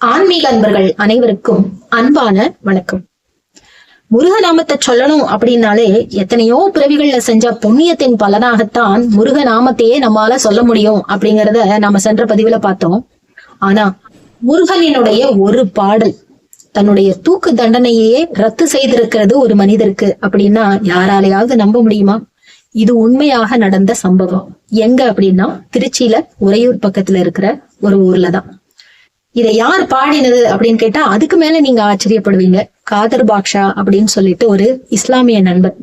ஆன்மீக அன்பர்கள் அனைவருக்கும் அன்பான வணக்கம். முருகநாமத்தை சொல்லணும் அப்படின்னாலே எத்தனையோ பிறவிகள்ல செஞ்ச புண்ணியத்தின் பலனாகத்தான் முருகநாமத்தையே நம்மால சொல்ல முடியும் அப்படிங்கறத நாம சென்ற பதிவுல பார்த்தோம். ஆனா முருகனினுடைய ஒரு பாடல் தன்னுடைய தூக்கு தண்டனையே ரத்து செய்திருக்கிறது ஒரு மனிதருக்கு அப்படின்னா யாராலையாவது நம்ப முடியுமா? இது உண்மையாக நடந்த சம்பவம். எங்க அப்படின்னா திருச்சியில உறையூர் பக்கத்துல இருக்கிற ஒரு ஊர்ல தான் இதை யார் பாடினது அப்படின்னு கேட்டா அதுக்கு மேல நீங்க ஆச்சரியப்படுவீங்க. காதர் பாக்ஷா அப்படின்னு சொல்லிட்டு ஒரு இஸ்லாமிய நண்பர்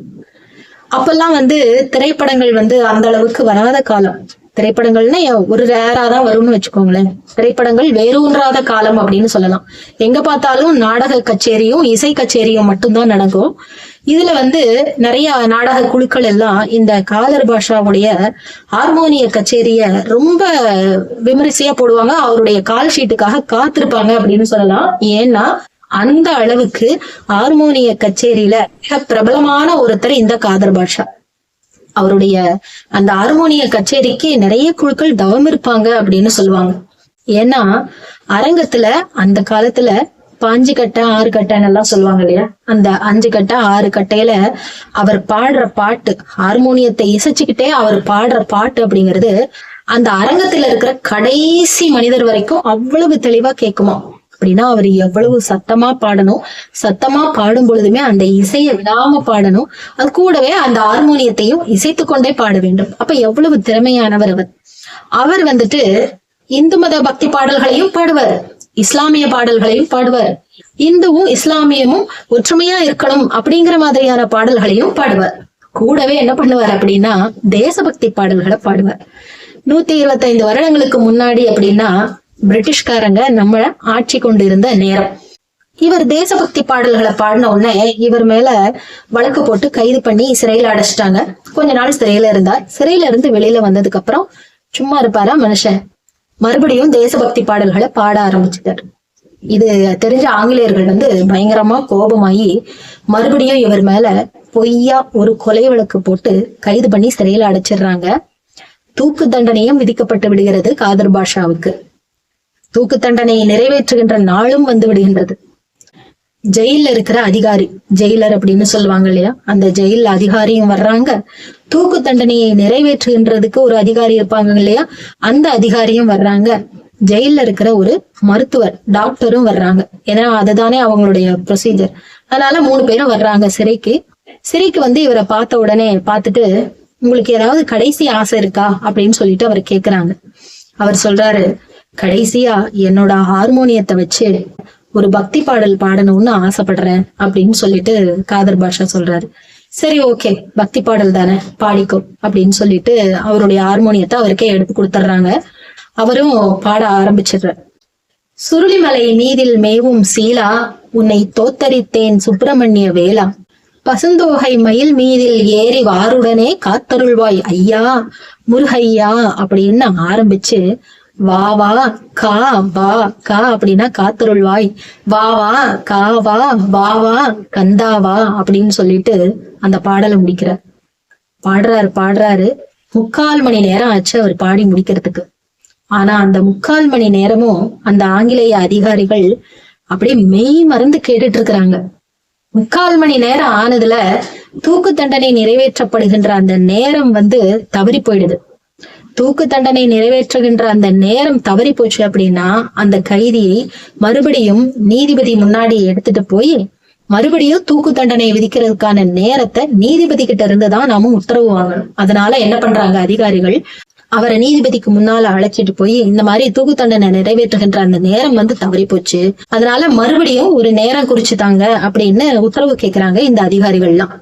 அப்பெல்லாம் வந்து திரைப்படங்கள் வந்து அந்த அளவுக்கு வராத காலம். திரைப்படங்கள்னா ஒரு ரேரா தான் வரும்னு வச்சுக்கோங்களேன். திரைப்படங்கள் வேரூன்றாத காலம் அப்படின்னு சொல்லலாம். எங்க பார்த்தாலும் நாடக கச்சேரியும் இசை கச்சேரியும் மட்டும்தான் நடக்கும். இதுல வந்து நிறைய நாடக குழுக்கள் எல்லாம் இந்த காதர் பாஷாவுடைய ஹார்மோனிய கச்சேரிய ரொம்ப விமரிசையா போடுவாங்க. அவருடைய கால் ஷீட்டுக்காக காத்திருப்பாங்க அப்படின்னு சொல்லலாம். ஏன்னா அந்த அளவுக்கு ஹார்மோனிய கச்சேரியில மிக பிரபலமான ஒருத்தர் இந்த காதர் பாஷா. அவருடைய அந்த ஹார்மோனிய கச்சேரிக்கு நிறைய குழுக்கள் தவம் இருப்பாங்க அப்படின்னு சொல்லுவாங்க. ஏன்னா அரங்கத்துல அந்த காலத்துல பாஞ்சு கட்டை ஆறு கட்டைன்னு எல்லாம் சொல்லுவாங்க இல்லையா? அந்த அஞ்சு கட்டை ஆறு கட்டையில அவர் பாடுற பாட்டு ஹார்மோனியத்தை இசைச்சுக்கிட்டே அவர் பாடுற பாட்டு அப்படிங்கிறது அந்த அரங்கத்துல இருக்கிற கடைசி மனிதர் வரைக்கும் அவ்வளவு தெளிவா கேட்குமா அப்படின்னா அவர் எவ்வளவு சத்தமா பாடணும்? சத்தமா பாடும் பொழுதுமே அந்த இசையை விடாம பாடணும். அது கூடவே அந்த ஹார்மோனியத்தையும் இசைத்து கொண்டே பாட வேண்டும். அப்ப எவ்வளவு திறமையானவர் அவர். அவர் வந்துட்டு இந்து மத பக்தி பாடல்களையும் பாடுவார். இஸ்லாமிய பாடல்களையும் பாடுவார். இந்துவும் இஸ்லாமியமும் ஒற்றுமையா இருக்கணும் அப்படிங்கிற மாதிரியான பாடல்களையும் பாடுவார். கூடவே என்ன பண்ணுவார் அப்படின்னா தேசபக்தி பாடல்களை பாடுவார். நூத்தி இருபத்தைந்து வருடங்களுக்கு முன்னாடி அப்படின்னா பிரிட்டிஷ்காரங்க நம்மள ஆட்சி கொண்டு இருந்த நேரம். இவர் தேசபக்தி பாடல்களை பாடின உடனே இவர் மேல வழக்கு போட்டு கைது பண்ணி சிறையில அடைச்சிட்டாங்க. கொஞ்ச நாள் சிறையில இருந்தார். சிறையில இருந்து வெளியில வந்ததுக்கு அப்புறம் சும்மா இருப்பாரா மனுஷன்? மறுபடியும் தேசபக்தி பாடல்களை பாட ஆரம்பிச்சிட்டார். இது தெரிஞ்ச ஆங்கிலேயர்கள் வந்து பயங்கரமா கோபமாயி மறுபடியும் இவர் மேல பொய்யா ஒரு கொலை வழக்கு போட்டு கைது பண்ணி சிறையில அடைச்சிடுறாங்க. தூக்கு தண்டனையும் விதிக்கப்பட்டு விடுகிறது காதர் பாஷாவுக்கு. தூக்கு தண்டனையை நிறைவேற்றுகின்ற நாளும் வந்து விடுகின்றது. ஜெயில இருக்கிற அதிகாரி ஜெயிலர் அப்படின்னு சொல்லுவாங்க இல்லையா? அந்த ஜெயில் அதிகாரியும் வர்றாங்க. தூக்கு தண்டனையை நிறைவேற்றுகின்றதுக்கு ஒரு அதிகாரி இருப்பாங்க இல்லையா? அந்த அதிகாரியும் வர்றாங்க. ஜெயில இருக்கிற ஒரு மருத்துவர் டாக்டரும் வர்றாங்க. ஏன்னா அதுதானே அவங்களுடைய ப்ரொசீஜர் அதனால மூணு பேரும் வர்றாங்க சிறைக்கு. சிறைக்கு வந்து இவரை பார்த்த உடனே பார்த்துட்டு உங்களுக்கு ஏதாவது கடைசி ஆசை இருக்கா? அப்படின்னு சொல்லிட்டு அவர் கேக்குறாங்க. அவர் சொல்றாரு கடைசியா என்னோட ஹார்மோனியத்தை வச்சு ஒரு பக்தி பாடல் பாடணும்னு ஆசைப்படுறேன் அப்படின்னு சொல்லிட்டு காதர் பாஷா சொல்றாரு. சரி ஓகே பக்தி பாடல் தானே பாடிக்கோ அப்படின்னு சொல்லிட்டு அவருடைய ஹார்மோனியத்தை அவருக்கே எடுத்து கொடுத்துட்றாங்க. அவரும் பாட ஆரம்பிச்சிடுறார். சுருளிமலை மீதில் மேவும் சீலா உன்னை தோத்தரித்தேன் சுப்பிரமணிய வேளா. பசுந்தோகை மயில் மீதில் ஏறி வாருடனே காத்தருள்வாய் ஐயா முருகையா அப்படின்னு ஆரம்பிச்சு வா வா கா வா கா அப்படின்னா காத்தருள்வாய். வா வா கா வா வா வா கந்தா வா அப்படின்னு சொல்லிட்டு அந்த பாடலை முடிக்கிறார் பாடுறாரு பாடுறாரு. முக்கால் மணி நேரம் ஆச்சு அவர் பாடி முடிக்கிறதுக்கு. ஆனா அந்த முக்கால் மணி நேரமும் அந்த ஆங்கிலேய அதிகாரிகள் அப்படியே மெய் மறந்து கேட்டுட்டு இருக்கிறாங்க முக்கால் மணி நேரம் ஆனதுல தூக்கு தண்டனை நிறைவேற்றப்படுகின்ற அந்த நேரம் வந்து தவறி போயிடுது. தூக்கு தண்டனை நிறைவேற்றுகின்ற அந்த நேரம் தவறி போச்சு அப்படின்னா அந்த கைதியை மறுபடியும் நீதிபதி முன்னாடி எடுத்துட்டு போய் மறுபடியும் தூக்கு தண்டனை விதிக்கிறதுக்கான நேரத்தை நீதிபதி கிட்ட இருந்து தான் நாம உத்தரவு வாங்கணும். அதனால என்ன பண்றாங்க அதிகாரிகள்? அவரை நீதிபதிக்கு முன்னால அழைச்சிட்டு போய் இந்த மாதிரி தூக்கு தண்டனை நிறைவேற்றுகின்ற அந்த நேரம் வந்து தவறி போச்சு. அதனால மறுபடியும் ஒரு நேரம் குறிச்சுட்டாங்க அப்படின்னு உத்தரவு கேட்கிறாங்க இந்த அதிகாரிகள்லாம்.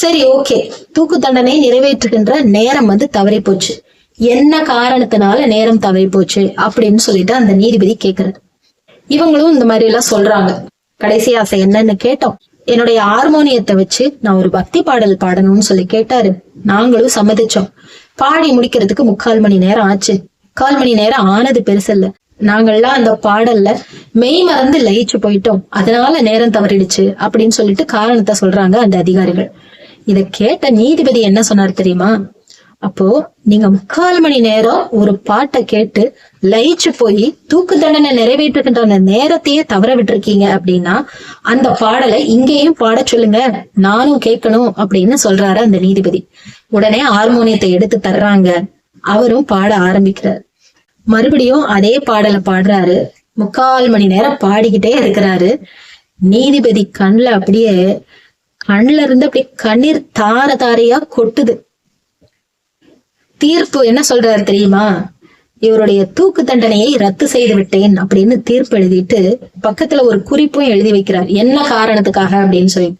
சரி ஓகே தூக்கு தண்டனை நிறைவேற்றுகின்ற நேரம் வந்து தவறி போச்சு. என்ன காரணத்தினால நேரம் தவறி போச்சு அப்படின்னு சொல்லிட்டு அந்த நீதிபதி கேக்குறாரு. இவங்களும் இந்த மாதிரி எல்லாம் சொல்றாங்க. கடைசி ஆசை என்னன்னு கேட்டோம். என்னுடைய ஹார்மோனியத்தை வச்சு நான் ஒரு பக்தி பாடல் பாடணும்னு சொல்லி கேட்டாரு. நாங்களும் சம்மதிச்சோம். பாடி முடிக்கிறதுக்கு முக்கால் மணி நேரம் ஆச்சு. கால் மணி நேரம் ஆனது பெருசல்ல நாங்கள்லாம் அந்த பாடல்ல மெய் மறந்து லயிச்சு போயிட்டோம். அதனால நேரம் தவறிடுச்சு அப்படின்னு சொல்லிட்டு காரணத்தை சொல்றாங்க அந்த அதிகாரிகள். இத கேட்ட நீதிபதி என்ன சொன்னார் தெரியுமா? அப்போ நீங்க முக்கால் மணி நேரம் ஒரு பாட்டை கேட்டு லயிச்சு போய் தூக்கு தண்டனை நிறைவேற்றுகின்ற அந்த நேரத்தையே தவற விட்டுருக்கீங்க அப்படின்னா அந்த பாடலை இங்கேயும் பாட சொல்லுங்க நானும் கேட்கணும் அப்படின்னு சொல்றாரு அந்த நீதிபதி. உடனே ஹார்மோனியத்தை எடுத்து தர்றாங்க. அவரும் பாட ஆரம்பிக்கிறார். மறுபடியும் அதே பாடலை பாடுறாரு. முக்கால் மணி நேரம் பாடிக்கிட்டே இருக்கிறாரு. நீதிபதி கண்ல அப்படியே கண்ல இருந்து அப்படியே கண்ணீர் தார தாரையா கொட்டுது. தீர்ப்பு என்ன சொல்றாரு தெரியுமா? இவருடைய தூக்கு தண்டனையை ரத்து செய்து விட்டேன் அப்படின்னு தீர்ப்பு எழுதிட்டு பக்கத்துல ஒரு குறிப்பும் எழுதி வைக்கிறார். என்ன காரணத்துக்காக அப்படின்னு சொல்லி.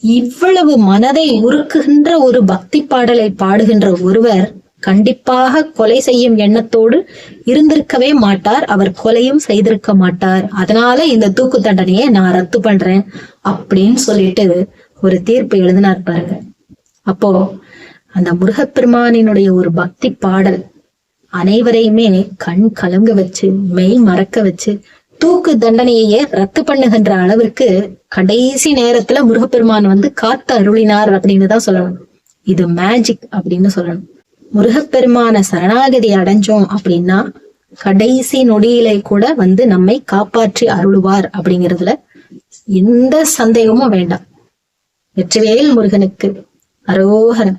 இவ்வளவு மனதை உருக்குகின்ற ஒரு பக்தி பாடலை பாடுகின்ற ஒருவர் கண்டிப்பாக கொலை செய்யும் எண்ணத்தோடு இருந்திருக்கவே மாட்டார் அவர் கொலையும் செய்திருக்க மாட்டார். அதனால இந்த தூக்கு தண்டனையை நான் ரத்து பண்றேன் அப்படின்னு சொல்லிட்டு ஒரு தீர்ப்பு எழுதினார் பாருங்க. அப்போ அந்த முருகப்பெருமானினுடைய ஒரு பக்தி பாடல் அனைவரையுமே கண் கலங்க வச்சு மெய் மறக்க வச்சு தூக்கு தண்டனையே ரத்து பண்ணுகின்ற அளவிற்கு கடைசி நேரத்துல முருகப்பெருமான் வந்து காத்து அருளினார் அப்படின்னு தான் சொல்லணும். இது மேஜிக் அப்படின்னு சொல்லணும். முருகப்பெருமான சரணாகதி அடைஞ்சோம் அப்படின்னா கடைசி நொடியிலே கூட வந்து நம்மை காப்பாற்றி அருளுவார் அப்படிங்கிறதுல எந்த சந்தேகமும் வேண்டாம். வெற்றிவேல் முருகனுக்கு அரோகரம்